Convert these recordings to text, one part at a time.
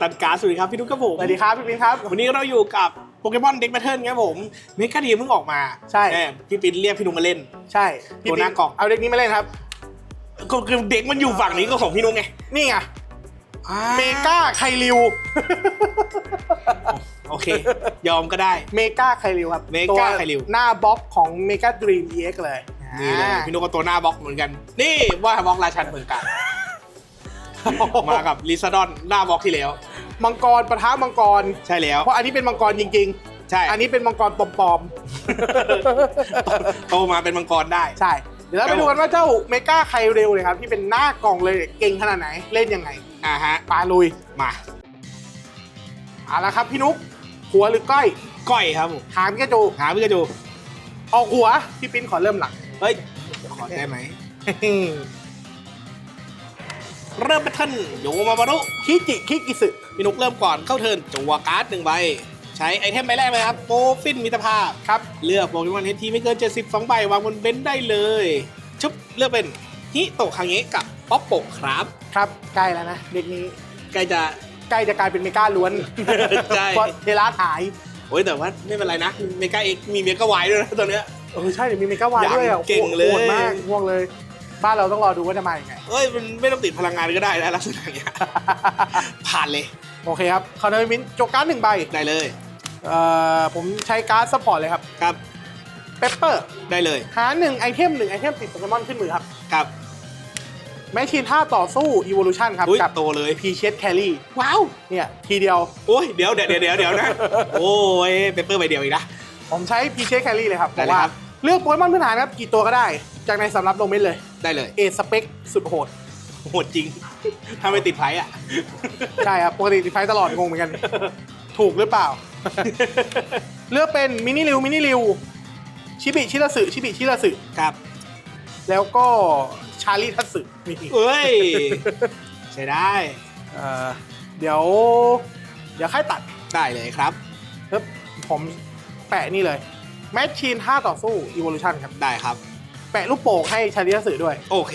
ตันการ์ดสวัสดีครับพี่นุ๊กครับผมสวัสดีครับพี่ปิ๊นครับ วันนี้เราอยู่กับโปเกมอนเด็กแบทเทิลครับผมเมกาดีเพิ่งออกมาใช่แหมพี่ปิ๊นเรียกพี่นุ๊กมาเล่น ใช่พี่ตัวหน้ากล่องเอาเด็กนี้มาเล่นครับก็คือเด็กมันอยู่ฝั่งนี้ก็ของพี่นุ๊กไงนี่ไงเมกาไคลิวโอเค ยอมก็ได้เมกาไคลิวครับ Mega ตัว Kyrill หน้าบล็อกของเมกาดรีมเอ็กเลยนี่เลยอ่าพี่นุ๊กก็ตัวหน้าบล็อกเหมือนกัน นี่ว่าบล็อกราชันเหมือนกัน มากับลิซาดอนหน้าบล็อกที่แล้ว มังกรปะทะมังกร ใช่แล้ว เพราะอันนี้เป็นมังกรจริงใช่ๆอันนี้เป็นมังกรปลอมโตมาเป็นมังกรได้ๆใช่ เดี๋ยวเราไปดูกันว่าเจ้าเมกาไคเรลเลยครับ ที่เป็นหน้ากล่องเลยเก่งขนาดไหนเล่นยังไง อ่าฮะปาลุย มาเอาละครับพี่นุ๊กหัวหรือก้อย ก้อยครับผมหางพิกาจูหาพี่กระจูออกหัว พี่ปิ๊นขอเริ่มหลัง เฮ้ย ขอได้ไหม เริ่มแพทเทิร์นโยมาบารุคิจิคิกิสึพี่นุกเริ่มก่อนเข้าเทิร์นจัวการ์ดหนึ่งใบ ใช้ไอเทมใบแรกเลยครับโปฟินมิตรภาพครับ เลือกโปเกมอนเฮทีไม่เกิน 72 ใบ วางบนเบนซ์ได้เลยชุบเลือกเป็นฮิโตะคางเงะกับป๊อปโปะครับครับใกล้แล้วนะเด็กนี้ใกล้จะใกล้จะกลายเป็นเมกาล้วนใช่เพราะเทราหายโอ้ยแต่ว่าไม่เป็นไรนะเมกาเอ็กมีเมกาไวด้วยนะตัวเนี้ยเออใช่เดี๋ยวมีเมกาวายด้วยออะย่างเก่งเลยโหดมากห่วงเลย บ้านเราต้องรอดูว่าจะมาอย่างไง เอ้ยมันไม่ต้องติดพลังงานก็ได้นะลักษณะเนี้ย ผ่านเลยโอเคครับคอนเทนมินจกการ์ดหนึ่งใบได้เลยเอ่อผมใช้การ์ดซัพพอร์ตเลยครับครับเปปเปอร์ได้เลยหาหนึ่งไอเทมหนึ่งไอเทมติดโปเกมอนขึ้นมือครับครับแมชชีนท่าต่อสู้ Evolution ครับอุ้ยกับโตเลยพีเชสแครี่ว้าวเนี่ยทีเดียว โอ้ยเดี๋ยวเดี๋ยวเดี๋ยวเดี๋ยวเดี๋ยวนะ โอ้ยเปเปอร์ใบเดียวอีกนะ ผมใช้พีเชสแครี่เลยครับได้เพเลยราะว่าครับ เลือกโปเกมอนพื้นฐานครับกี่ตัวก็ได้ จากในสำรับโดเมนเลย ได้เลย เอสเปคสุดโหด โหดจริง ถ้าไม่ติดไพ่อะ ใช่ครับ ปกติติดไฟตลอดงงเหมือนกัน ถูกหรือเปล่า เลือกเป็นมินิริวมินิริวชิบิชิระสึชิบิชิระสึครับ แล้วก็ชาลีทัตสึนี่เอ้ย ใช้ได้เอ่อเดี๋ยว เดี๋ยวค่ายตัดได้เลยครับปึ๊บผมแปะนี่เลย แมชชีนท่าต่อสู้ Evolution ครับ ได้ครับ แปะลูกโป่งให้ชาลีทัตสึด้วย โอเค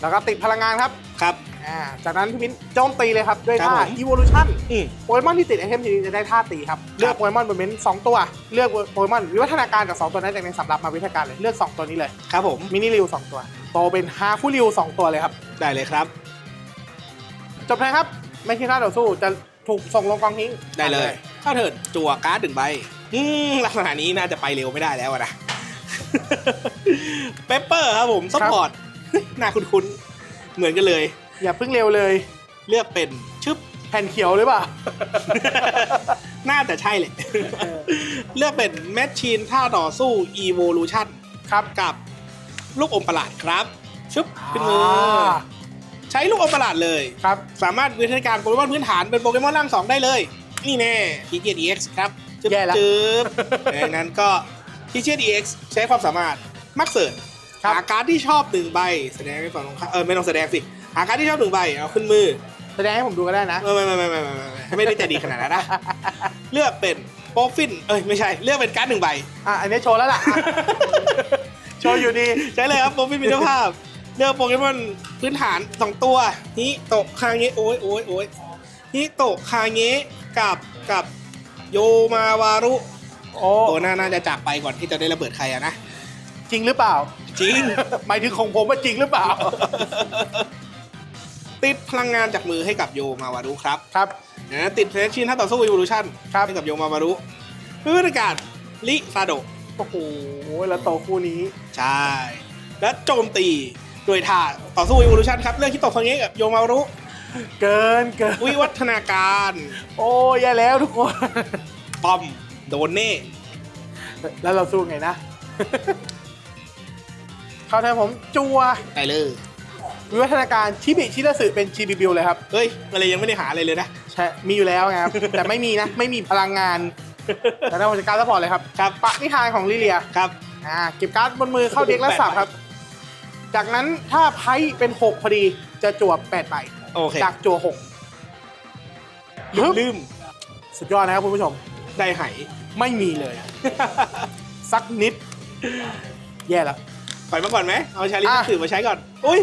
แล้วก็ติดพลังงานครับครับ อ่าจากนั้นพี่มิ้นโจมตีเลยครับ ด้วยครับท่าผม Evolution อืม โปเกมอนที่ติดไอเทมทีนี้จะได้ท่าตีครับ เลือกโปเกมอนบนเมนสองตัว เลือกโปเกมอนวิวัฒนาการจากสองตัวนั้นจากในสำรับมาวิวัฒนาการเลย เลือกสองตัวนี้เลย ครับผมมินิริวสองตัว โตเป็นฮาคุริวสองตัวเลยครับ ได้เลยครับ จบเลยครับ ไม่ใช่ท่าต่อสู้จะถูกส่งลงกองทิ้งได้เลยเข้าเถิดจัวการ์ดหนึ่งใบอืมลักษณะนี้น่าจะไปเร็วไม่ได้แล้วอะนะ เปปเปอร์ครับผมซัพพอร์ตหน้าคุ้นๆ เหมือนกันเลย อย่าเพิ่งเร็วเลย เลือกเป็นชึบแผ่นเขียวหรือเปล่าน่าจะใช่เลย เลือกเป็นแมชชีนท่าต่อสู้ Evolution ครับกับลูกอมประหลาดครับ ชึบขึ้นมืออใช้ลูกอมประหลาดเลย ครับ สามารถวิธีการโปเกมอนพื้นฐานเป็นโปเกมอนร่างสองได้เลย นี่แน่พีเกียร์ EX ครับ จึ๊บแย่แล้วจึ๊บดังนั้นก็ ทีเชียร์ดีเอ็กซ์ใช้ความสามารถมักเสิร์ชหาการ์ดที่ชอบหนึ่งใบแสดงให้ฝั่งตรงข้ามเออไม่ต้องแสดงสิหาการ์ดที่ชอบหนึ่งใบเอาขึ้นมือแสดงให้ผมดูก็ได้นะไม่ไม่ไม่ไม่ไม่ไม่ไม่ได้ใจดีขนาดนั้นนะเลือกเป็นโปรฟินเอ้ยไม่ใช่เลือกเป็นการ์ดหนึ่งใบอะอันนี้โชว์แล้วล่ะโชว์อยู่ดีใช่เลยครับโปรฟินมีเจ้าภาพเลือกโปเกมอนพื้นฐานสองตัวนี้โตคางเงะโอ้ยโอ้ยโอ้ยนี้โตคางเงะกับกับโยมาวารุ โอ้ ตัวหน้าน่าจะจากไปก่อนที่จะได้ระเบิดใครอะนะ จริงหรือเปล่า จริง หมายถึงของผมว่าจริงหรือเปล่า ติดพลังงานจากมือให้กับโยมาวารุครับครับ นะติดเฟรชชินถ้าต่อสู้อีวูลูชั่นครับ ให้กับโยมาวารุวิวัฒนาการลิซาโดะโอ้โหแล้วโตคู่นี้ ใช่ และโจมตีโดยท่าต่อสู้อีวูลูชั่นครับเลือกฮิโตะคาเงะกับโยมาวารุเกินเกินวิวัฒนาการ โอ้ยแย่แล้วทุกคน ปอม โดนเน่แล้วเราสู้ไงนะ เข้าแทนผมจัวได้เลย วิวัฒนาการชิบิชิระสึเป็นชิบิบิวเลยครับ เฮ้ยอะไรยังไม่ได้หาอะไรเลยนะ ใช่ มีอยู่แล้วไงครับ แต่ไม่มีนะ ไม่มีพลังงาน แต่ถ้าผมจะการซัพพอร์ตเลยครับครับปะนิทานของลิเลีย ครับ อ่าเก็บการ์ดบนมือเข้าเด็กและสับครับ จากนั้นถ้าไพ่เป็น 6 พอดีจะจั่ว8ใบโอเคจากจั่ว6ลืมลืมสุดยอดนะครับคุณผู้ชม ได้ไห ไม่มีเลย สักนิด แย่แล้วปล่อยมาก่อนไหมเอาชาลีอะสื่อมาใช้ก่อน อุ้ย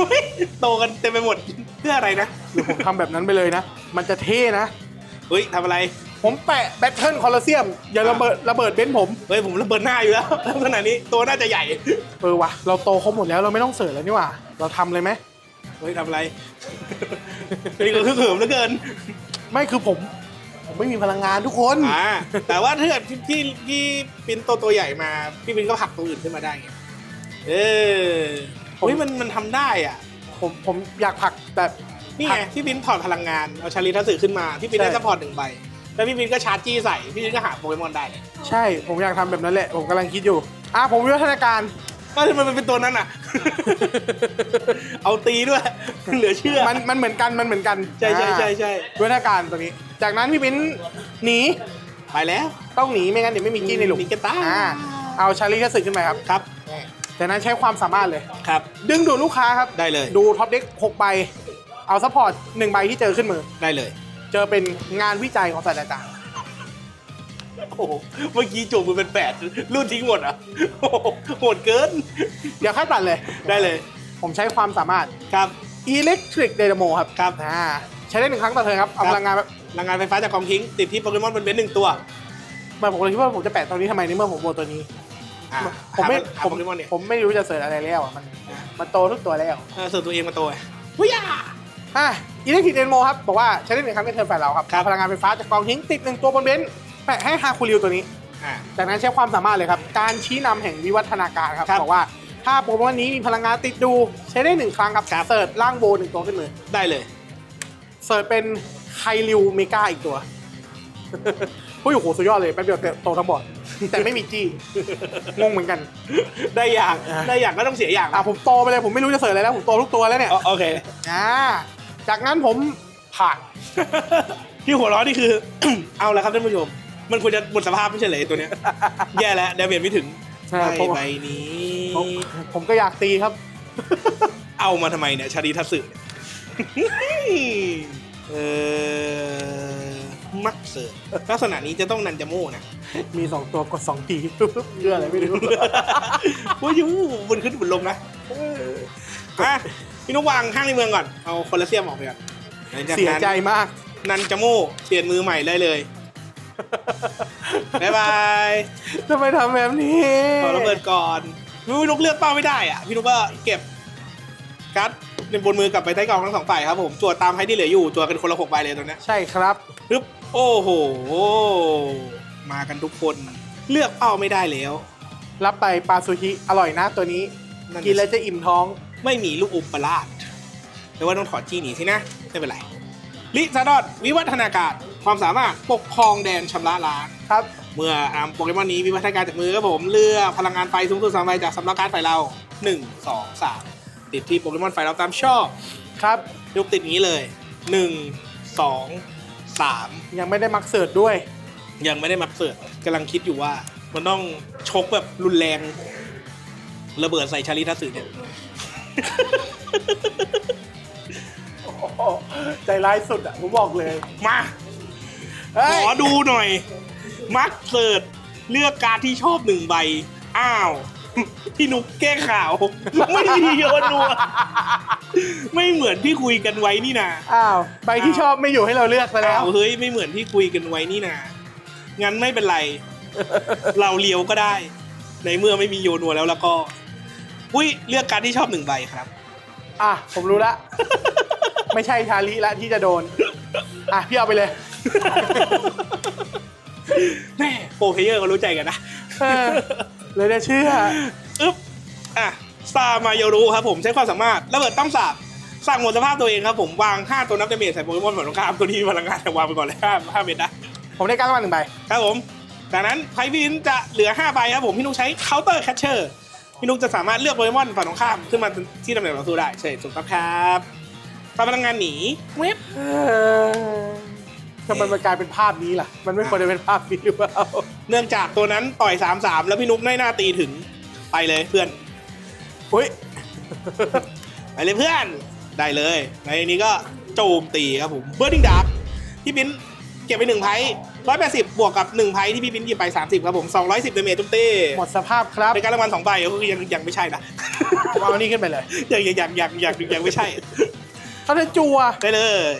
อุ๊ยโตกันเต็มไปหมดเพื่ออะไรนะหรือผมทำแบบนั้นไปเลยนะ มันจะเท่นะ เฮ้ยทำอะไร ผมแปะแบทเทิลคอลเซียม อย่าระเบิดระเบิดเบนซ์ผม เฮ้ยผมระเบิดหน้าอยู่แล้วลักษณะนี้ตัวน่าจะใหญ่ เออวะเราโตครบหมดแล้วเราไม่ต้องเสิร์ชแล้วนี่หว่า เราทำเลยไหมเฮ้ยทำอะไรนี่ก็คือเขิมเหลือเกิน ไม่คือผมผม ไม่มีพลังงานทุกคน อ่าแต่ว่าถ้าเกิดพี่พี่พี่ปินโตตัวใหญ่มา พี่ปินก็ผลักตัวอื่นขึ้นมาได้ไงเออเฮ้ยมันมันทำได้อะ ผมผมอยากผลักแบบนี่ไงพี่ปินถอดพลังงานเอาชาลีทัศน์ขึ้นมา พี่ปินได้ใช่ซัพพอร์ตหนึ่งใบ แล้วพี่ปินก็ชาร์จจี้ใส่ พี่ปินก็หาโปเกมอนได้เลยใช่ผมอยากทำแบบนั้นแหละ ผมกำลังคิดอยู่ อะผมวิวัฒนาการ ก็ทำไมมันเป็นตัวนั้นอะ เอาตีด้วย เหลือเชื่อมันมันเหมือนกันมันเหมือนกันใช่ใช่ใช่ใช่อ่าวิวัฒนาการตัวนี้ จากนั้นพี่บิ้นหนีไปแล้วต้องหนีไม่งั้นเดี๋ยวไม่มีกี้ในหลุมหนีกันตายอ่าเอาชาลีทัศน์ขึ้นไปครับครับจากนั้นใช้ความสามารถเลย ครับ ดึงดูดลูกค้าครับ ได้เลย ดูท็อปเด็กหกใบ เอาซัพพอร์ตหนึ่งใบที่เจอขึ้นมือ ได้เลย เจอเป็นงานวิจัยของศาสตราจารย์โอ้โหเมื่อกี้จูบมือเป็นแปดรุ่นทิ้งหมดอะโอ้โหโหดเกิน เดี๋ยวค่อยตัดเลย ได้เลย ผมใช้ความสามารถ ครับ Electric Dynamo ครับ ครับอ่าใช้ได้หนึ่งครั้งต่อเทิร์นครับ เอาครับพลังงานแบบ พลังงานไฟฟ้าจากกองทิ้ง ติดที่โปเกมอนบนเบนซ์หนึ่งตัวมาผมเลยคิดว่าผมจะแปะตรงนี้ทำไมในเมื่อผมโบตัวนี้ อ่าผมไม่หาผมโปเกมอนเนี่ยผมไม่รู้จะเสิร์ชอะไรแล้วอะมันมันโตทุกตัวแล้วเออเสิร์ฟตัวเองมาตัววิยาอะ Electric Dynamo ครับบอกว่าใช้ได้หนึ่งครั้งในเทิร์นฝ่ายเราครับครับเอาพลังงานไฟฟ้าจากกองทิ้งติดหนึ่งตัวบนเบนซ์แปะให้ฮาคูริวตัวนี้อ่าจากนั้นใช้ความสามารถเลยครับ การชี้นำแห่งวิวัฒนาการครับครับบอกว่าถ้าโปเกมอนนี้มีพลังงานติดดู ใช้ได้หนึ่งครั้งครับครับเสิร์ชล่างโบหนึ่งตัวขึ้นมือได้เลย เสิร์ชเป็น ไคลิวเมกาอีกตัวผู้อยู่โหสุดยอดเลยแป๊บเดียวโตทั้งบอร์ดแต่ไม่มีจี้งงเหมือนกัน ได้อย่างอะได้อย่างก็ต้องเสียอย่างอะผมโตไปเลยผมไม่รู้จะเสิร์ชอะไรแล้วผมโตทุกตัวแล้วเนี่ยอ๋อโอเคอ่าจากนั้นผมผ่านที่หัวเร้อนนี่คือ เอาละครับท่านผู้ชม มันควรจะหมดสภาพไม่ใช่เหรอไอ้ตัวเนี้ย แย่แล้วเดเมจไม่ถึงใช่ใบผมใบนี้ผมผมก็อยากตีครับ เอามาทำไมเนี่ย ชาดีทัศน์ เนี่ยเออมักเสิร์ฟลักษณะนี้จะต้องนันจาโม่นะมีสองตัวกดสองทีเพื่ออะไรไม่รู้ว่ายูบนขึ้นบนลงนะอะพี่นุกวางห้างในเมืองก่อน เอาคอลลาเซียมออกไปก่อนหลังจากเสียนั้นใจมาก นันจาโม่เปลี่ยนมือใหม่ได้เลยบ๊ายบายทำไมทำแบบนี้ขอระเบิดก่อนพี่นุกเลือกเป้าไม่ได้อะ พี่นุกก็เก็บการ์ดเป็น บนมือกลับไปใต้กองทั้งสองฝ่ายครับผมจวดตามให้ที่เหลืออยู่จวดกันคนละหกใบเลยตอนเนี้ยใช่ครับ ปึ๊บโอ้โห มากันทุกคน เลือกเป้าไม่ได้แล้ว รับไปปลาซูชิอร่อยนะตัวนี้ นั่นน่ะกินแล้วจะอิ่มท้อง ไม่มีลูกอุปราชแต่ว่าต้องถอดจี้หนีสินะ ไม่เป็นไร ลิซาดอนวิวัฒนาการความสามารถปกครองแดนชำระล้าง ครับ เมื่อนำโปเกมอนนี้วิวัฒนาการจากมือครับผม เลือกพลังงานไฟสูงสุดสามใบจากสำนักการดไฟเรา1 2 3 ติดที่โปเกมอนไฟเราตามชอบครับยกติดอย่างนี้เลย 1 2 3 ยังไม่ได้มักเสิร์ชด้วย ยังไม่ได้มักเสิร์ฟกำลังคิดอยู่ว่า มันต้องชกแบบรุนแรง ระเบิดใส่ชาลีทัศน์เนี่ยใจร้ายสุดอะผมบอกเลยมาเฮ้ยขอดูหน่อย มักเสิร์ชเลือกการดที่ชอบหนึ่งใบ อ้าว พี่นุกแก้ข่าว ไม่มีโยนนัว ไม่เหมือนที่คุยกันไว้นี่นาอ้าวใบที่ชอบไม่อยู่ให้เราเลือกไปแล้ว อ้าวเฮ้ยไม่เหมือนที่คุยกันไว้นี่นางั้นไม่เป็นไร เราเลียวก็ได้ ในเมื่อไม่มีโยนัวแล้วแล้วก็ อุ้ยเลือกการดที่ชอบหนึ่งใบครับ อะผมรู้ละ ไม่ใช่ชาลีละที่จะโดน อะพี่เอาไปเลยแม่โปรเพลเยอร์ก็รู้ใจกันนะ เออ เลยจะเชื่อ อึ๊บ อะสตาร์มาโยรุครับผมใช้ความสามารถระเบิดต้องสาบสั่งหมดสภาพตัวเองครับผมวาง 5 ตัวนับดาเมจใส่โปเกมอนฝั่งตรงข้ามตัวนี้มีพลังงานแต่วางไปก่อนเลย5 5เม็ดนะผมได้การรางวัลหนึ่งใบครับผมจากนั้นไพวินจะเหลือ5ใบครับผมพี่นุกใช้เคาน์เตอร์แคชเชอร์พี่นุกจะสามารถเลือกโปเกมอนฝั่งตรงข้ามขึ้นมาที่ตำแหน่งต่อสู้ได้ใช่ถูกต้องครับตามพลังงานหนีเว็บเออ ทำไมมันกลายเป็นภาพนี้ล่ะ มันไม่ควรจะเป็นภาพนี้หรือเปล่าเนื่องจากตัวนั้นต่อย3-3แล้วพี่นุกได้หน้าตีถึงไปเลยเพื่อนอุ้ยไปเลยเพื่อนได้เลย ในนี้ก็โจมตีครับผมเบิร์ดิงดาร์พี่ปิ้นเก็บไปหนึ่งไพ่ร้อยแปดสิบบวกกับหนึ่งไพ่ที่พี่ปิ้นหยิบไปสามสิบครับผมสองร้อยสิบเดเมจตุ้มเต้หมดสภาพครับในการรางวัลสองใบก็คือยังยังไม่ใช่นะเอาอันนี้ขึ้นไปเลยยังยังยังยังยังยังไม่ใช่เขาจะจัวได้เลย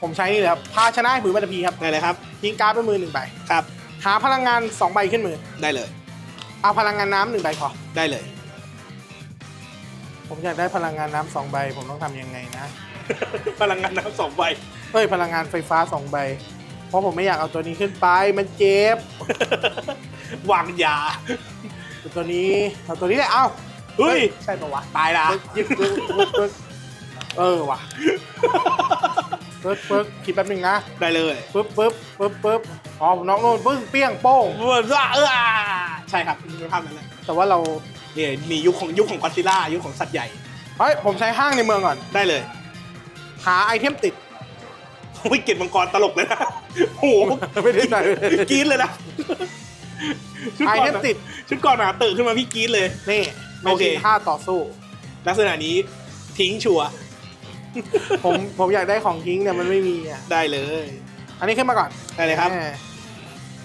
ผมใช้นี่เลยครับภาชนะให้มือบัตรพีครับได้เลยครับทิ้งการ์ดไปมือหนึ่งใบครับ หาพลังงานสองใบขึ้นมือ ได้เลย เอาพลังงานน้ำหนึ่งใบพอได้เลย ผมอยากได้พลังงานน้ำสองใบ ผมต้องทำยังไงนะ พลังงานน้ำสองใบเฮ้ยพลังงานไฟฟ้าสองใบ เพราะผมไม่อยากเอาตัวนี้ขึ้นไปมันเจ็บ วางยา เอาตัวนี้เอาตัวนี้แหละเอาเฮ้ย ใช่ปะวะตายละยึดปึ๊บปึ๊บปึ๊บเออว่ะ ปึ๊บปึ๊บคิดแป๊บหนึงนะได้เลยปึ๊บปึ๊บปึ๊บปึ๊บอ๋อน้องโน่นปึ้งเปี้ยงโป้งเออเออใช่ครับมีภาพนั้นแหละแต่ว่าเราเนี่ยมียุคของยุคของกอซิล่ายุคของสัตว์ใหญ่เฮ้ยผมใช้ห้างในเมืองก่อนได้เลย หาไอเทมติดวิกฤตมังกรตลกเลยนะโอ้โหไม่ได้ใส่กรี๊ดเลยนะชุดไอก่เทอนมติดชุดก่อนหนาตื่นขึ้นมาพี่กรี๊ดเลยนี่โอเคท่าต่อสู้ ลักษณะนี้ทิ้งชัวร์ ผมผมอยากได้ของทิ้งเนี่ยมันไม่มีอะได้เลย อันนี้ขึ้นมาก่อนได้เลยครับ แหม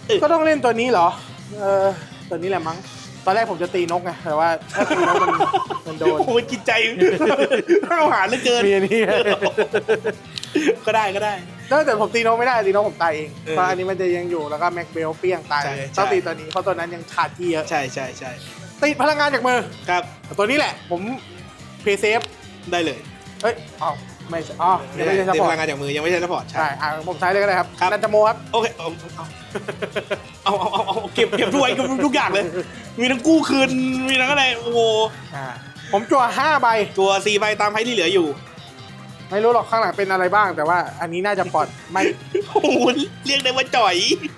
เอ้ย ก็ต้องเล่นตัวนี้เหรอ เออตัวนี้แหละมั้ง ตอนแรกผมจะตีนกไงแต่ว่าถ้าตีนกมันมันโดน โอ้ยจิตใจห้าวหาญเหลือเกินมีอันนี้ ก็ได้ก็ได้แต่ผมตีนกไม่ได้ตีนกผมตายเองเออเพราะอันนี้มันจะยังอยู่แล้วก็แม็กเบลเปี้ยงตายใช่เลยใช่ ต้องตีตัวนี้เพราะตัวนั้นยังขาดที่เยอะใช่ใช่ใช่ติดพลังงานจากมือครับ ตัวนี้แหละ ผมเพย์เซฟได้เลย เฮ้ยอ๋อไม่ใช่อ๋อยังไม่ใช่ซัพเต็มพอพร์ลัตงงานจากมือยังไม่ใช่ซัพพอร์ตใช่ ใช่อะผมใช้เลยก็ได้ครับครับ นันจโมครับ โอเคเอาเอาเอาเอาเอาเอาเก็บเก็บด้วยเก็บทุกอย่างเลย มีทั้งกู้คืนมีทั้งอะไรโอ้โหอ่า ผมจั่วห้าใบ ตัวสี่ใบตามไพ่ที่เหลืออยู่ไม่รู้หรอกข้างหลังเป็นอะไรบ้าง แต่ว่าอันนี้น่าจะปลอดไม่โอ้โหเรียกได้ว่าจ่อย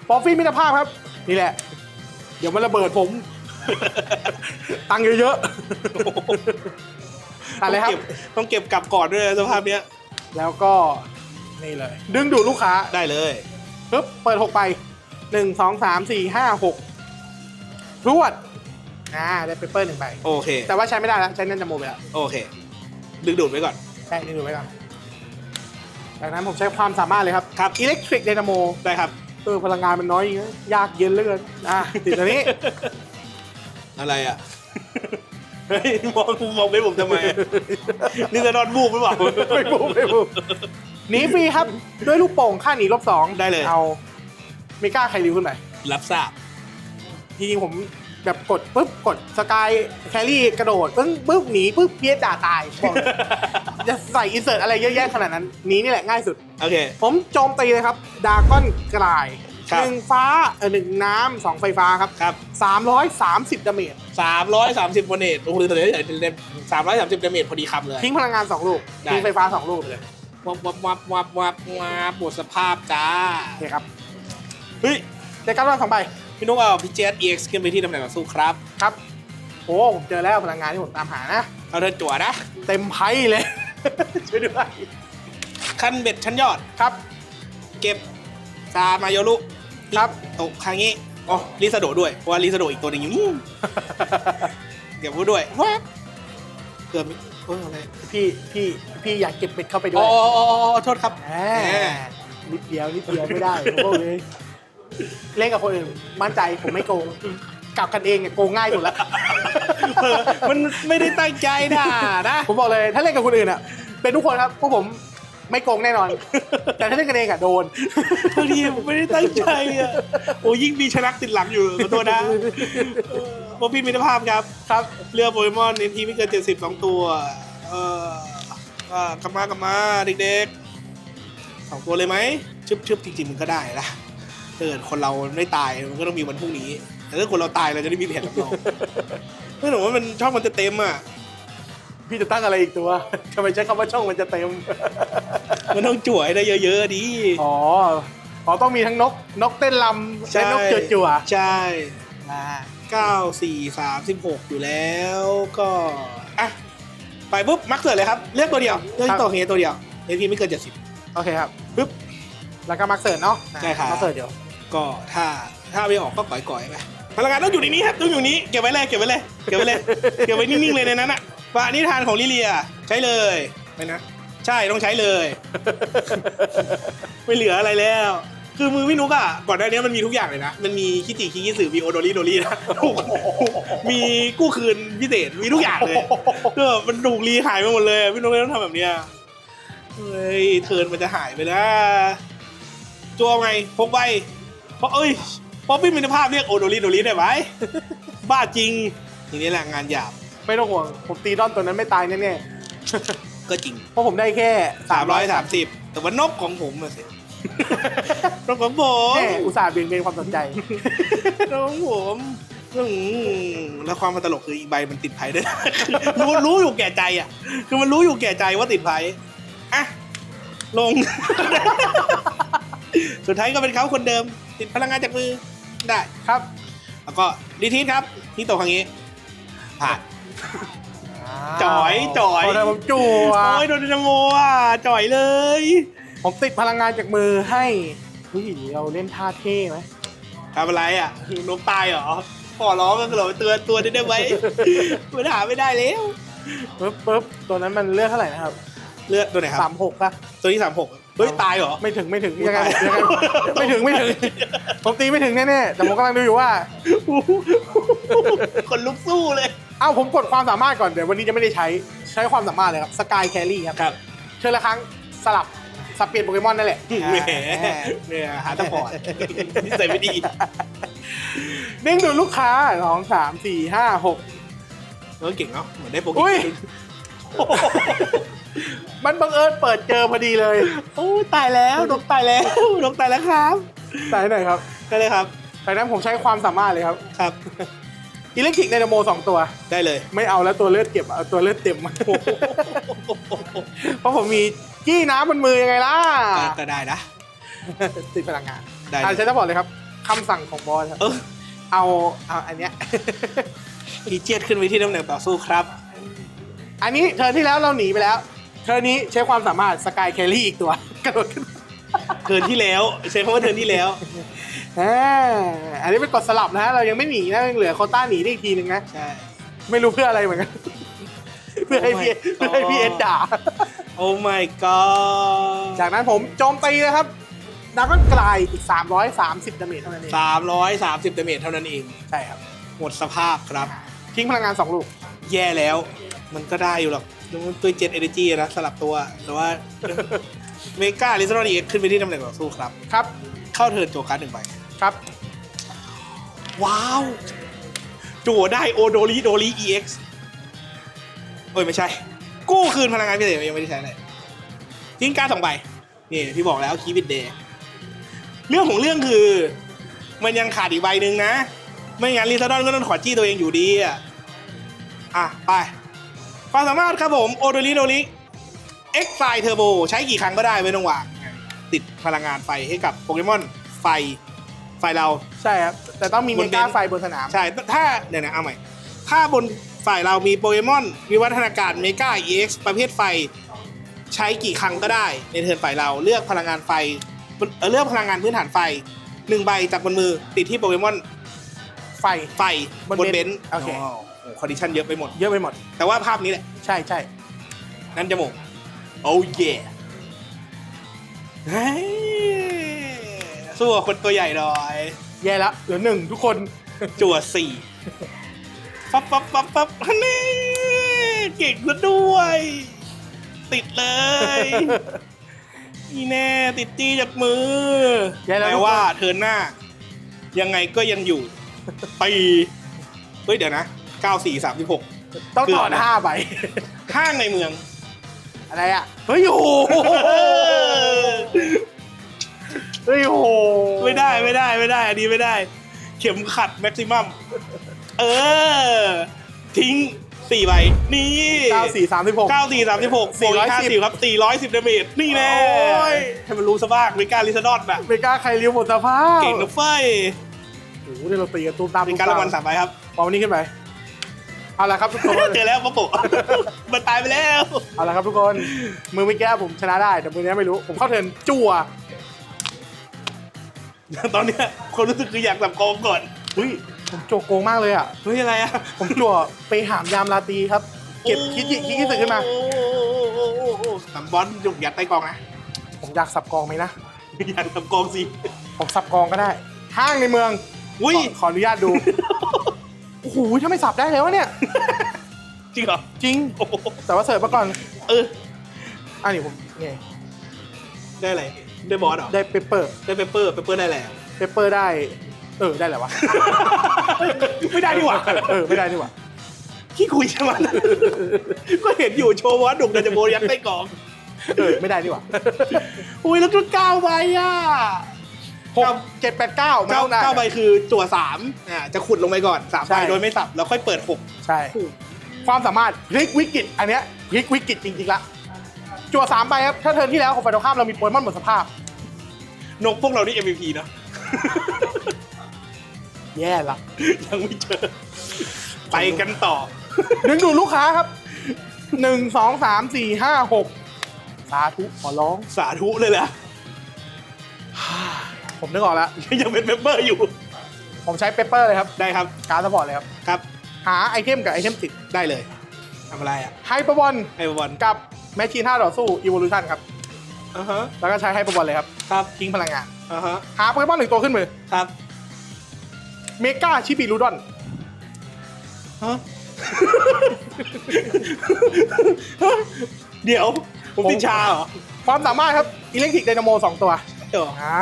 ปอฟฟี่มิตรภาพครับ นี่แหละ เดี๋ยวมันระเบิดผม ตังค์เยอะๆอะไรครับต้องเก็บกลับก่อนด้วยนะสภาพเนี้ยแล้วก็ นี่เลย ดึงดูดลูกค้าได้เลยปึ๊บเปิดหกไปหนึ่งสองสามสี่ห้าหกพรวดอ่าได้เปเปอร์หนึ่งใบโอเคแต่ว่าใช้ไม่ได้แล้วใช้นันจโมไปแล้วโอเค ดึงดูดไว้ก่อนใช่ดึงดูดไว้ก่อนจากนั้นผมใช้ความสามารถเลยครับครับอิเล็กทริกไดนาโมได้ครับเออพลังงานมันน้อยจริงนะยากเย็นเหลือเกินอะติดตัวนี้ อะไรอะ เฮ้ยมองมองไปผมทำไมอะนี่จะนอนบูบหรือเปล่า ไม่พูดไม่พูดหนีฟรีครับ ด้วยลูกโป่งค่าหนีลบสองได้เลย เอาเมกาไคลิวขึ้นไปรับทราบ จริงๆผมแบบกดปุ๊บกดสกายแครี่กระโดดปึ๊บปึ๊บหนีปึ๊บเพียด่าตายบอกเลยจะใส่อินเสิร์ตอะไรเยอะแยะขนาดนั้นหนีนี่แหละง่ายสุด โอเค ผมโจมตีเลยครับดากอนกลาย ครับ หนึ่งฟ้าเออหนึ่งน้ำสองไฟฟ้าครับครับสามร้อยสามสิบดาเมจสามร้อยสามสิบโวลต์โอ้โหแต่เดี๋ยวสามร้อยสามสิบเดเมจพอดีคำเลย ทิ้งพลังงานสองลูกได้ ทิ้งไฟฟ้าสองลูกเลยวับวับวับวับวับวับหมดสภาพจ้า โอเคครับเฮ้ย เด็กการบ้านสองใบพี่นุ๊กเอาพี่เจสเอ็กซ์ขึ้นไปที่ตำแหน่งต่อสู้ครับ ครับโอ้ผมเจอแล้วพลังงานที่ผมตามหานะ เอาเธอจั่วนะ เต็มไพ่เลย ช่วยด้วยขั้นเบ็ดชั้นยอด ครับ เก็บ ซามาโยรุครับตกครั้งนี้อ๋อลิซาโดด้วยเพราะว่าลิซาโดอีกตัวหนึ่งอยู่นี่เก็บพูดด้วยวับเกือบไม่เอออะไรพี่พี่พี่อยากเก็บเป็ดเข้าไปด้อ๋วอย อ๋ออ๋ออ๋อโทษครับแหม นิดเดียวนิดเดียวไม่ได้ผมบอกเลยเล่นกับคนอื่นมั่นใจผมไม่โกงกลับกันเองเนี่ยโกงง่ายสุดแล้วเออมันไม่ได้ตั้งใจนะนะผมบอกเลยถ้าเล่นกับคนอื่นอะเป็นทุกคนครับพวกผม ไม่โกงแน่นอน แต่ถ้าเล่นกันเองอะโดนบางทีไม่ได้ตั้งใจอะโอ้ยิ่งมีชนักติดหลังอยู่ขอโทษนะเออพวกพี่มิตรภาพครับ ครับ เรือโปเกมอนในทีไม่เกินเจ็ดสิบสองตัว เอออ่ากลับมากลับมาเด็กๆสองตัวเลยไหมชึบชึบจริงๆมันก็ได้นะถ้าเกิดคนเราไม่ตายมันก็ต้องมีวันพรุ่งนี้ แต่ถ้าคนเราตายเราจะได้มีแผนรับรองเฮ้ยแต่ว่ามันช่องมันจะเต็มอะ พี่จะตั้งอะไรอีกตัว ทำไมใช้คำว่าช่องมันจะเต็ม มันต้องจั่วให้ได้เยอะๆดิ อ๋ออ๋อต้องมีทั้งนก นกเต้นลำและนกจั่วจั่วใช่ๆอ่าเก้าสี่สามสิบหกอยู่แล้วก็อะไปปุ๊บมักเสิร์ตเลยครับเลือกตัวเดียวเลือกตัวเฮียตัวเดียวในทีไม่เกินเจ็ดสิบโอเคครับปุ๊บ แล้วก็มาร์คเสิร์ตเนาะใช่ครับมาร์คเสิร์ตเดี๋ยว ก็ถ้าถ้าไม่ออกก็ก่อยๆไปพลังงานต้องอยู่ในนี้ครับต้องอยู่นี้เก็บไว้เลยเก็บไว้เลยเก็บไว้เลยเก็บไว้นิ่งๆเลยในนั้นอะ ปะนิทานของลิเลีย ใช้เลยไปนะ ใช่ต้องใช้เลย ไม่เหลืออะไรแล้ว คือมือพี่นุกอะก่อนหน้านี้มันมีทุกอย่างเลยนะ มันมีคิจิคิกิสึมีโอโดริโดรินะถูกมีกู้คืนพิเศษมีทุกอย่างเลยเออมันถูกรีหายไปหมดเลยพี่นุกเลยต้องทำแบบเนี้ยเฮ้ยเทิร์นมันจะหายไปนะจัวไงพกใบเพราะเอ้ยเพราะพี่มิตรภาพเรียกโอโดริโดริได้ไหมบ้าจริงทีนี้แหละงานหยาบ ไม่ต้องห่วง ผมตีดอนตัวนั้นไม่ตายแน่ก็จริง ๆ เพราะผมได้แค่สามร้อยสามสิบแต่ว่านกของผมอะสิ นกของผมแม่อุตส่าห์เบี่ยงเบนความสนใจ นกของผมอืมแล้วความมันตลกคืออีกใบมันติดไพ่ด้วย รู้รู้อยู่แก่ใจอะ คือมันรู้อยู่แก่ใจว่าติดไพ่อะ ลง สุดท้ายก็เป็นเขาคนเดิม ติดพลังงานจากมือได้ ครับ แล้วก็ดีทีสครับที่ตกครั้งนี้ผ่าน จ๋อยจ๋อยโอ้ยผมจั่วโอ้ยโดนดินาโมอะจ่อยเลย ผมติดพลังงานจากมือให้เฮ้ยเราเล่นท่าเท่ไหมทำอะไรอะนกตายเหรอขอร้องกันเหรอเตือนตัวได้ไหมมันหาไม่ได้แล้วปึ๊บปึ๊บตัวนั้นมันเลือกเท่าไหร่นะครับ เลือดตัวไหนคสารับมหกป่ะตัวที่สามหกเฮ้ยตายเหรอไม่ถึงไม่ถึงอุ๊ยยังไงตายยังไงไม่ถึงไม่ถึงผมตีไม่ถึงแน่ๆแต่ผมกำลังดูอยู่ว่าคนลุกสู้เลย เอ้าผมกดความสามารถก่อนเดี๋ยววันนี้จะไม่ได้ใช้ใช้ความสามารถเลยครับสกายแครี่ครับครับเชิญละครั้งสลับสับเปลี่ยนโปเกมอนนั่นแหละแหมเนี่ยหาตะพอร์ตนิสัยไม่ดีเด้งดูลูกค้าสองสามสี่ห้าหกเออเก่งเนาะเหมือนได้โปรแกอุ้รยมมันบังเอิญเปิดเจอพอดีเลยโอ้ตายแล้วนกตายแล้วนกตายแล้วครับใส่หน่อยครับได้เลยครับดังนั้นผมใช้ความสามารถเลยครับครับ อิเล็กทริกไดนาโมสองตัว ได้เลย ไม่เอาแล้วตัวเลือดเก็บเอาตัวเลือดเต็ม เพราะผมมีกี้น้ำบนมือยังไงล่ะ ก็ก็ได้นะ ติดพลังงานได้อ่าเลยใช้จะบอกเลยครับคำสั่งของบอสครับเออเอาเอาอันเนี้ยพีเจียดขึ้นไปที่ตำแหน่งต่อสู้ครับ อันนี้เธอที่แล้วเราหนีไปแล้วเธอนี้ใช้ความสามารถสกายแครี่อีกตัวกระโดดขึ้นเทิร์นที่แล้ว ใช้คำว่าเทิร์นที่แล้ว อ่าอันนี้เป็นกดสลับนะฮะเรายังไม่หนีนะยังเหลือโควต้าหนีได้อีกทีหนึ่งนะใช่ ไม่รู้เพื่ออะไรเหมือนกัน เพื่อให้พี่ Oh my เพื่อให้พี่เอ็ดด่า โอ้ my god จากนั้นผมโจมตีนะครับดักก็กลายอีก 330ดาเมจเท่านั้นเองสามร้อยสามสิบเดเมจเท่านั้นเอง ใช่ครับ หมดสภาพครับ ทิ้งพลังงาน2ลูก แย่แล้ว มันก็ได้อยู่หรอกตัวเจ็ดเอเนจีนะสลับตัว แต่ว่า เมกาลิซอนอีกขึ้นไปที่ตำแหน่งต่อสู้ครับ ครับ เข้าเทิร์นโจการ์ดหนึ่งใบ ครับ ว้าวจั่วได้โอโดริโดริ EX เอ้ยไม่ใช่ กู้คืนพลังงานพิเศษยังไม่ได้ใช้เลยทิ้งการ์ดสองใบนี่พี่บอกแล้วคีบิดเดย์เรื่องของเรื่องคือ มันยังขาดอีกใบหนึ่งนะ ไม่งั้นลิซาดอนก็ต้องขอจี้ตัวเองอยู่ดีอะอะไปความสามารถครับผมโอโดริโดริ X ไฟเทอร์โบใช้กี่ครั้งก็ได้ไม่ต้องวางติดพลังงานไฟให้กับโปเกมอนไฟ ไฟเรา ใช่ครับแต่ต้องมีบเมนเบนกาไฟบนสนาม ใช่ ถ้าเดี๋ยวนะ เอาใหม่ ถ้าบนฝ่ายเรามีโปเกมอน วิวัฒนาการเมกา EX ประเภทไฟ ใช้กี่ครั้งก็ได้ ในเทิร์นฝ่ายเราเลือกพลังงานไฟเอ่อเลือกพลังงานพื้นฐานไฟหนึ่งใบจากบนมือติดที่โปเกมอนไฟ ไฟบนบนเบเบนนซ์ซ์โอเคโอ้คอนดิชันเยอะไปหมด เยอะไปหมด แต่ว่าภาพนี้แหละ ใช่ใช่นั่นจมูก โอ้เย่เฮ้ย สู้กับคนตัวใหญ่หน่อยแย่แล้วเหลือหนึ่งทุกคนจั่วสี่ปั๊บปั๊บปั๊บปั๊บฮันนี่เก่งซะด้วย ติดเลยอีแน่ติดจี้จากมือแย่แล้ว แปลว่าเทิร์นหน้า ยังไงก็ยังอยู่ปีเฮ้ยเดี๋ยวนะเก้าสี่สามสิบหก ต้องเกือบต่อนะห้าใบห้างในเมือง อะไรอะ เฮ้ยโอ้โหเฮ้ยโอ้โหไม่ได้ไม่ได้ไม่ได้ อันนี้ไม่ได้ เข็มขัดแม็กซิมัม เออ ทิ้งสี่ใบนี่เก้าสี่สามสิบหกเก้าสี่สามสิบหกสี่ร้อยห้าสิบสิบครับสี่ร้อยสิบเดเมจนี่แน่โอ้ยให้มันรู้ซะบ้างไม่กล้าลิซาดอนอะเมกาใครเลี้ยวหมดสภาพเก่งนะเฟ้ยโอ้โหเดี๋ยวเราตีกันตูมตามเป็นการรางวัลสามใบครับปอวันนี้ขึ้นไปเอาละครับทุกคนเจอแล้วปะโปะมันตายไปแล้วเอาละครับทุกคนมือเมื่อกี้ผมชนะได้แต่มือนี้ไม่รู้ผมเข้าเทิร์นจั่ว ตอนเนี้ยคนรู้สึกคืออยากสับกองก่อนเฮ้ยผมโจโกงมากเลยอะ เฮ้ยอะไรอะผมจั่วไปหามยามลาตรีครับ เก็บคิดยิคิดที่สึกขึ้นมา โอ้โหสามบอลจุกยัดใต้กองนะ ผมอยากสับกองไหมนะ อยากสับกองสิ ผมสับกองก็ได้ ห้างในเมืองอุ้ย ขอขออนุญาตดู โอ้โหถ้าไม่สับได้แล้ววะเนี่ย จริงเหรอจริง โอ้โหแต่ว่าเสิร์ฟมาก่อน เออ อันนี้ผมเนี่ยได้อะไร ได้บอสเหรอได้เปเปอร์ได้เปเปอร์เปเปอร์ได้อะไรอะเปเปอร์ได้ เออได้แหละวะ ไม่ได้ดีกว่าเออไม่ได้ดีกว่าขี้คุยใช่ไหมก็เห็นอยู่โชว์บอสดุกเดนจะโบยัดไส้กรอง เออไม่ได้ดีกว่าอุ้ยแล้วก็เก้าใบอะหกเจ็ดแปดเก้าเก้าเก้าใบคือจั่วสามอ่าจะขุดลงไปก่อนสามใช่ใบโดยไม่สับแล้วค่อยเปิดหกใช่ ความสามารถพลิกวิกฤตอันเนี้ยพลิกวิกฤตจริงๆละ จั่วสามใบครับ ถ้าเทิร์นที่แล้วของฝ่ายตรงข้ามเรามีโปเกมอนหมดสภาพ นกพวกเรานี่ MVP นะ แย่ละ ยังไม่เจอ ไปกันต่อ ดึงดูดลูกค้าครับหนึ่งสองสามสี่ห้าหกสาธุขอร้อง สาธุเลยแหละ ผมนึกออกแล้ว ยังเป็นเมมเบอร์อยู่ ผมใช้เปเปอร์เลยครับ ได้ครับ การ์ดสปอร์ตเลยครับ ครับ หาไอเทมกับไอเทมติดได้เลยทำอะไรอะไฮเปอร์บอลไอ้บอลกับ แมชชีนท่าต่อสู้อี o l u ชันครับอ่าฮะแล้วก็ใช้ไฮเปอร์บอลเลยครับครับทิ้งพลังงานอ่าฮะหาโปเกมอนหนึ่งตัวขึ้นมือครับเมกาชิบิรูดอนฮะเดี๋ยว ผมติดชาเหรอ ความสามารถครับอิเล็กทริกไดนาโมสองตัวเดี๋ยวอ่า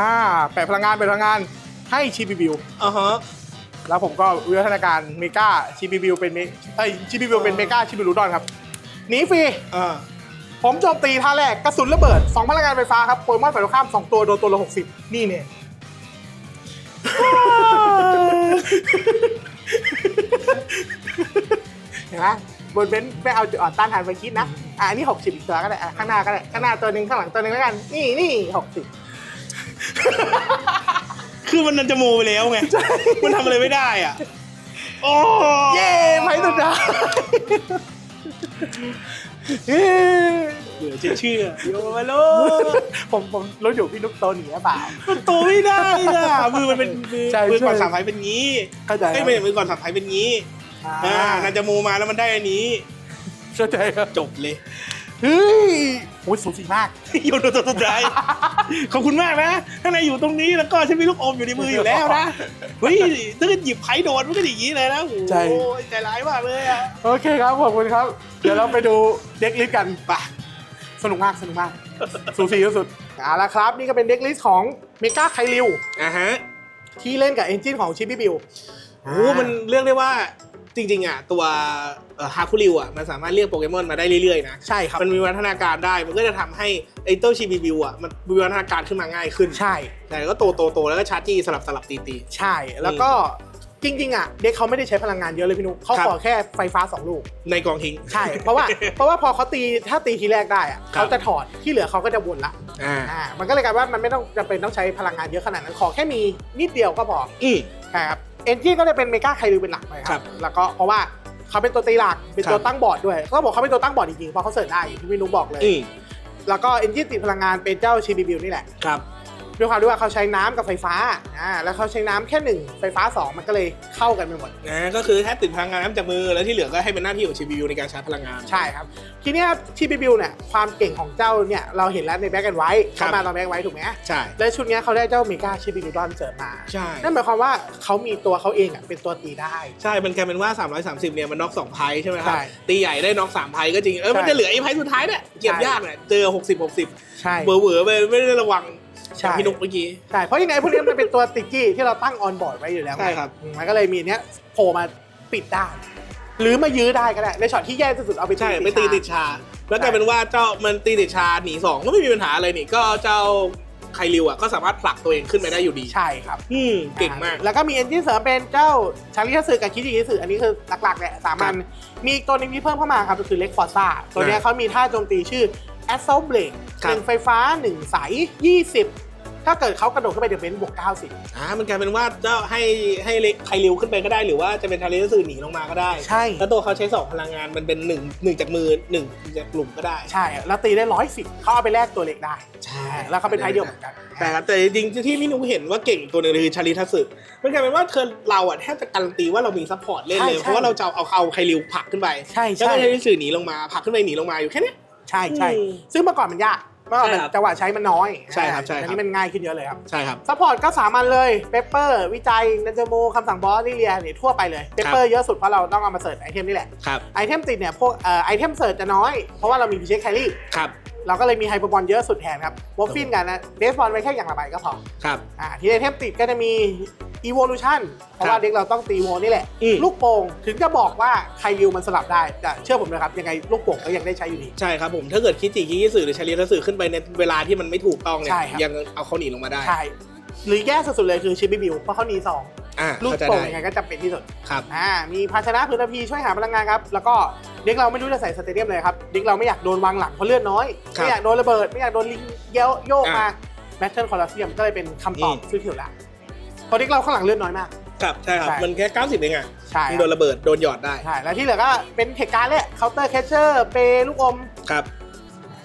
แปะพลังงานแปะพลังงานให้ชิบิบิวอ่าฮะแล้วผมก็วิวัฒนาการเมกาชิบิบิวเป็นเมเอ้ยชิบิบิวเป็นเมกาชิบิรูดอนครับหนีฟรีอ่า ผมโจมตีท่าแรกกระสุนระเบิดสองพลังงานไฟฟ้าครับโปเกมอนฝ่ายตรงข้ามสองตัวโดนตัวละหกสิบนี่เนี่ยเห็นไหมบนเบนซ์ไม่เอาจุดอ่อนต้านทานไปคิดนะ อะอันนี้หกสิบอีกตัวก็ได้อะข้างหน้าก็ได้ ข้างหน้าตัวหนึ่งข้างหลังตัวหนึ่งแล้วกัน นี่นี่หกสิบคือมันนันจะโมไปแล้วไง มันทำอะไรไม่ได้อะ โอ้เย้ไพ่สุดท้าย เย้เหลือจะเชื่อโยมาโลผมผมรู้อยู่พี่นุ๊กโตหนีหรือเปล่ามันโตไม่ได้อะมือมันเป็นมือใช่มือก่อนใช่สามไพ่เป็นงี้เข้าใจไอ้ยไม่มือก่อนสามไพ่เป็นงี้อ่าอ่านันจะโมมาแล้วมันได้อันนี้ เข้าใจครับจบเลย เฮ้ยโอ้ยสูสีมากโยนตัวสุดท้ายขอบคุณมากนะข้างในอยู่ตรงนี้แล้วก็ฉันมีลูกอมอยู่ในมืออยู่แล้วนะ เฮ้ย ถ้าเกิดหยิบไพ่โดนมันก็อย่างนี้เลยนะ โอ้ใช่ใจร้ายมากเลยอะ โอเคครับ ขอบคุณครับ เดี๋ยวเราไปดูเด็กลิสต์กันไปสนุกมากสนุกมาก สูสีที่สุดเอาละครับ นี่ก็เป็นเด็กลิสต์ของเมกาไคลิว อะฮะ ที่เล่นกับเอนจินของชิปปี้บิว โอ้มันเรียกได้ว่า จริงๆอะตัวฮาคุริวอะมันสามารถเรียกโปเกมอนมาได้เรื่อยๆนะ ใช่ครับ มันมีวัฒนาการได้ มันก็จะทำให้ไอ้เต้าชีบีบิวอะมันมีวัฒนาการขึ้นมาง่ายขึ้น ใช่ แต่ก็โตโตโตแล้วก็ชาร์จี้สลับสลับตีตีใช่ แล้วก็จริงๆอะเด็กเขาไม่ได้ใช้พลังงานเยอะเลยพี่นุ๊กเขาครับขอแค่ไฟฟ้า 2 ลูก ในกองทิ้ง ใช่ เพราะว่าเพราะว่าพอเขาตีถ้าตีทีแรกได้อะครับเขาจะถอดที่เหลือเขาก็จะวนละอ่าอ่ามันก็เลยกลายว่ามันไม่ต้องจำเป็นต้องใช้พลังงานเยอะขนาดนั้นขอแค่มีนิดเดียวก็พออืมใช่ครับ เอนจินก็จะเป็นเมกาไคลิวเป็นหลักเลยคครัรับบ แล้วก็เพราะว่าเขาเป็นตัวตีหลักเป็นตัวครับตั้งบอร์ดด้วยก็บอกเขาเป็นตัวตั้งบอร์ดจริงๆเพราะเขาเสิร์ชได้อย่างที่พี่นุ๊กบอกเลย อืมแล้วก็เอนจินติดพลังงานเป็นเจ้าชีบีบิวนี่แหละ ครับ ด้วยความที่ว่าเขาใช้น้ำกับไฟฟ้าอ่าแล้วเขาใช้น้ำแค่หนึ่งไฟฟ้าสองมันก็เลยเข้ากันไปหมดนะก็คือแค่ติดพลังงานน้ำจากมือแล้วที่เหลือก็ให้เป็นหน้าที่ของชีบีบิวในการชาร์จพลังงาน ใช่ครับ ทีเนี้ยชีบีบิวเนี่ยความเก่งของเจ้าเนี่ยเราเห็นแล้วในแบ็กแอนไวท์ครัเขาบมาตอนแบ็กไวท์ถูกไหมใช่และชุดเนี้ยเขาได้เจ้าเมกาชีบีบิวดอนเสริมมาใช่นั่นหมายความว่าเขามีตัวเขาเองอะเป็นตัวตีได้ ใช่มันกลายเป็นว่า 330เนี่ยมันน็อก2ไพ่ใช่ไหมครัใช่ตีใหญ่ได้น็อก3ไพ่ก็จริงเออมันใช่จะเหลือไอ้ไพ่สุดท้ายเนี่ยเก็บใช่ยากเนี่ยเจอ 60 60ใช่เบอร์เบอร์ไปไม่ได้ระวัง ใช่ อย่างพี่นุกเมื่อกี้ ใช่ เพราะยังไงพวกนี้มันเป็นตัวติดจี้ที่เราตั้งออนบอร์ดไว้อยู่แล้วใช่ครับอืมมันก็เลยมีเนี้ยโผล่มาปิดได้ หรือมายื้อได้ก็ได้ ในช็อตที่แย่ที่สุดเอาไปใช่ไม่ตีติดชา แล้วกลายเป็นว่าเจ้ามันตีติดชาหนีสองก็ไม่มีปัญหาอะไรนี่ ก็เจ้าไคริวอะก็สามารถผลักตัวเองขึ้นไปได้อยู่ดี ใช่ครับ อืมเก่งมาก แล้วก็มีเอนจินเสริมเป็นเจ้าชาริทัสึกับคิจิคิสึอันนี้คือหลักๆแหละสามัญมีอีกตัวหนึงที่เพิ่มเข้ามาครับก็คือเล็กฟอร์ซ่าตัวเนี้ยอ่าเขามีท่าโจมตีชื่อ Assault Blade ครับหนึ่งไฟฟ้า 1 ใส 20 ถ้าเกิดเขากระโดดขึ้นไปเดอะเบนบวก 90 อ่ามันกลายเป็นว่าเจ้าให้ให้เล็กไคริวขึ้นไปก็ได้ หรือว่าจะเป็นทาเลสสื่อหนีลงมาก็ได้ ใช่ แล้วตัวเขาใช้สองพลังงานมันเป็นหนึ่งหนึ่งจากมือหนึ่งจากกลุ่มก็ได้ ใช่ แล้วตีได้ 110เขาเอาไปแลกตัวเล็กได้ ใช่ แล้วเขาเป็นไทยเดียวเหมือนกัน แต่แต่จริงๆที่พี่นุ้เห็นว่าเก่งตัวหนึงคือชาริทัสึมันกลายเป็นว่าเธอเราอะแทบจะการันตีว่าเรามีซัพพอร์ตเล่นเลยใช่ใช่เพราะว่าเราจะเอาเอาไคริวผลักขึ้นไป ใช่แล้วใช่ก็ใช้สื่อหนีลงมาผลักขึ้นไปหนีลงมาอยู่แค่เนี้ย ใช่ใช่อืมซึ่งเมื่อก่อนมันยากเมื่อก่อนมันใช่ครับจังหวะใช้มันน้อยใช่ครับใช่ครับ อันนี้มันง่ายขึ้นเยอะเลยครับใช่ครับ ซัพพอร์ตก็สามัญเลยเปเปอร์วิจัยนันจโมคำสั่งบอสลิเลียเนี่ยทั่วไปเลยเปเปอร์เยอะสุดเพราะเราต้องเอามาเสิร์ชไอเทมนี่แหละครับไอเทมติดเนี่ยพวกเอ่อไอเทมเสิร์ชจะน้อยเพราะว่าเรามีพิเชษแครี่ครับเราก็เลยมีไฮเปอร์บอลเยอะสุดแทนครับวอฟฟินกันนะเดสบอลไว้แค่อย่างละใบก็พอครับ อ่าที่ไอเทมติดก็จะมี evolution เพราะว่าเด็กเราต้องตีโวนี่แหละ อืม ลูกโป่งถึงจะบอกว่าใครยิวมันสลับได้แต่เชื่อผมนะครับ ยังไงลูกโป่งก็ยังได้ใช้อยู่ดี ใช่ครับผมถ้าเกิดคิดจิคิดสื่อหรือชาลีทัสื่อขึ้นไปในเวลาที่มันไม่ถูกต้องเนี่ยใช่ครับ ยังเอาเขาหนีลงมาได้ใช่ หรือแย่สุดๆเลยคือชิปปี้บิวเพราะเขาหนีสองอ่าลูกเข้าใจโป่งได้ยังไงก็จำเป็นที่สุด ครับอ่ามีภาชนะพื้นพีช่วยหาพลังงานครับ แล้วก็เด็กเราไม่รู้จะใส่สเตเดียมเลยครับ เด็กเราไม่อยากโดนวางหลังเพราะเลือดน้อยครับไม่อยากโดนระเบิด ไม่อยากโดนลิงเยโยกมาอ่าแบทเทิลคอลเซียมก็เลยเป็นคำตอบอืมซื้อถือละ เพราะเด็กเราข้างหลังเลือดน้อยมาก ครับใช่ครับ ใช่ มันแค่ 90 เองอะใช่มันโดนระเบิดโดนหยอดได้ใช่แล้วที่เหลือก็เป็นเทคการ์ดเลยเคาน์เตอร์แคชเชอร์เปลูกอมครับ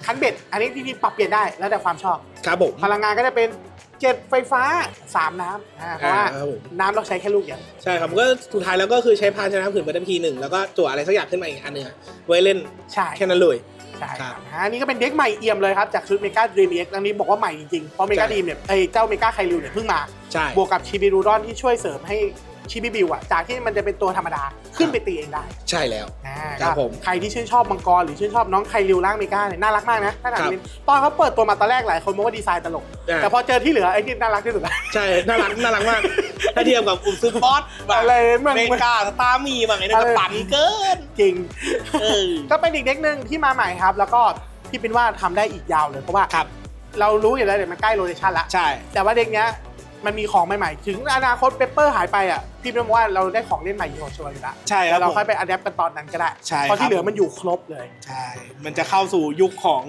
คันเบ็ด อันนี้ที่พี่ปรับเปลี่ยนได้แล้วแต่ความชอบ ครับผมพลังงานก็จะเป็นเจ็ดไฟฟ้า3น้ำอ่าเพราะว่าอ่าครับผมน้ำเราใช้แค่ลูกเดียวใช่ครับก็สุดท้ายแล้วก็คือใช้พานชนะผืนบัตเตอร์พีหนึ่งแล้วก็จั่วอะไรสักอย่างขึ้นมาอีกอันหนึงอะไว้เล่นใช่ แค่นั้นเลย ใช่คครัรับบอ่าอันนี้ก็เป็นเด็กใหม่เอี่ยมเลยครับ จากชุดเมกาดรีมเอ็กซ์อันนี้บอกว่าใหม่จริงๆ เพราะเมกาใช่ดรีมเนี่ยไอ้เจ้าเมกาไคลิวเนี่ยเพิ่งมา ใช่ บวกกับชิบิรูดอนที่ช่วยเสริมให้ ชิบิบิวอะจากที่มันจะเป็นตัวธรรมดาขึ้นไปตีเองได้ใช่แล้ว อ่าครับก็ผมใครที่ชื่นชอบมังกรหรือชื่นชอบน้องไคลิวร่างเมกาเนี่ยน่ารักมากนะน่ารักครับจริงตอนเขาเปิดตัวมาตอนแรกหลายคนมองว่าดีไซน์ตลก อ่า แต่พอเจอที่เหลือไอ้นี่น่ารักที่สุดละ ใช่ น่ารัก น่ารักมาก ถ้าเทียบกับอุซึบอสแบบอะไรเมืองเมกาสตาร์มีบางไอ้นั่นก็ปั่นเกิน จริง เออ ก็เป็นอีกเด็กหนึ่งที่มาใหม่ครับ แล้วก็พี่เป็นว่าทำได้อีกยาวเลย เพราะว่าครับ เรารู้อยู่แล้วเดี๋ยวมันใกล้โรเทชันละ ใช่ แต่ว่าเด็กเนี้ยมันมีของใหม่ๆ ถึงอนาคตเปเปอร์หายไปอะพี่เป็นว่าเราได้ของเล่นใหม่อยู่ของชัวร์อยู่ละใช่คแล้รับวเราผม ค่อยไปอัดแอปกันตอนนั้นก็ได้ใช่เพราะครัที่บเหลือมันอยู่ครบเลย ใช่ มันจะเข้าสู่ยุคของ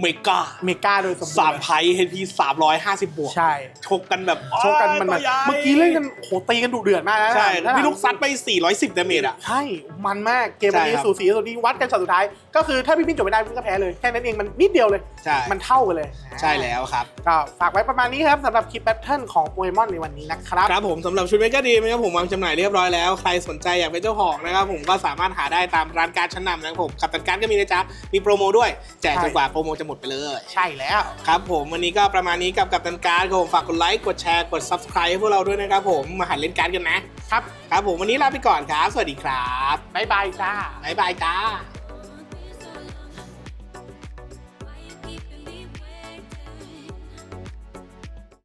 เมกาเมกาโดยสมบูรณ์สามไพ่เฮพีสามร้อยห้าสิบบวกใช่ชกกันแบบโชว์กันมันโอ้มันยตัวใหญ่เมื่อกี้เล่นกันโหตีกันดุเดือดมากนะใช่นั่นพี่ลูกซัดไป 410ดาเมจอะ ใช่ มันมาก เกมวันนี้ใช่ครับ สูสีสูสีวัดกันช็อตสุดท้าย ก็คือถ้าพี่พินจบไม่ได้พี่ก็แพ้เลย แค่นั้นเอง มันนิดเดียวเลย ใช่มันเท่ากันเลยใช่แล้วครับ ก็ฝากไว้ประมาณนี้ครับสำหรับคลิปแบทเทิลของโปเกมอนในวันนี้นะครับ ครับผมสำหรับชุดเมกาดีนะครับผมวางจำหน่ายเรียบร้อยแล้วใครสนใจอยากเป็นเจ้าของนะครับผมก็สามารถหาได้ตามร้านการ์ดชั้นนำนะครับผมกับตันการ์ดก็มีนะจ๊ะมีโปรโมด้วยแจกจนกว่าโปรโมจะหมดไปเลยใช่แล้วครับผมวันนี้ก็ประมาณนี้กับกับตันการ์ดครับผมฝากกดไลค์กดแชร์กด subscribe ให้พวกเราด้วยนะครับผมมาหัดเล่นการ์ดกันนะครับครับผมวันนี้ลาไปก่อนครับสวัสดีครับบ๊ายบายจ้าบ๊ายบายจ้า